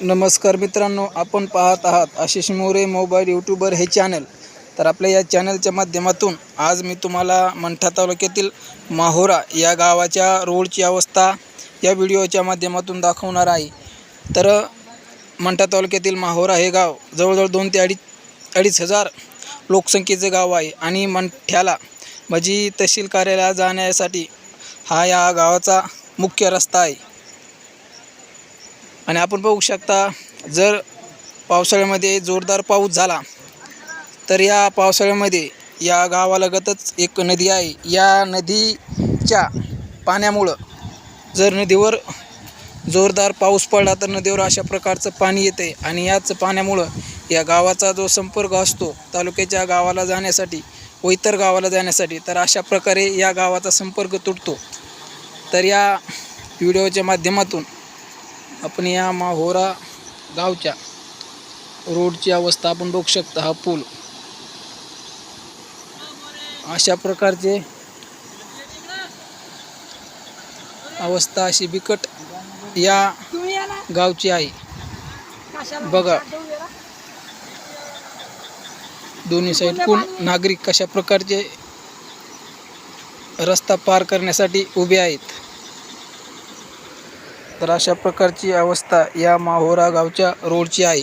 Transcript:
नमस्कार मित्रांनो आपण पाहत आहात आशिष मोरे मोबाईल यूट्यूबर हे चॅनल. तर आपल्या या चॅनलच्या माध्यमातून आज मी तुम्हाला मंठा तालुक्यातील माहोरा या गावाच्या रोडची अवस्था या व्हिडिओच्या माध्यमातून दाखवणार आहे. तर मंठा तालुक्यातील माहोरा हे गाव जवळजवळ दोन ते अडीच अडीच हजार लोकसंख्येचं गाव आहे आणि मंठ्याला म्हणजे तहसील कार्यालयात जाण्यासाठी हा या गावाचा मुख्य रस्ता आहे. आणि आपण बघू शकता जर पावसाळ्यामध्ये जोरदार पाऊस झाला तर या पावसाळ्यामध्ये या गावालगतच एक नदी आहे. या नदीच्या पाण्यामुळं जर नदीवर जोरदार पाऊस पडला तर नदीवर अशा प्रकारचं पाणी येते आणि याच पाण्यामुळं या गावाचा जो संपर्क असतो तालुक्याच्या गावाला जाण्यासाठी व इतर गावाला जाण्यासाठी तर अशा प्रकारे या गावाचा संपर्क तुटतो. तर या व्हिडिओच्या माध्यमातून आपण या माहोरा गावच्या रोडची अवस्था आपण बघू शकता हा पूल. अशा प्रकारचे अवस्था अशी बिकट या गावची आहे. बघा. दोन्ही साईडकून नागरिक कशा प्रकारचे रस्ता पार करण्यासाठी उभे आहेत? तर अशा प्रकारची अवस्था या माहोरा गावच्या रोडची आहे.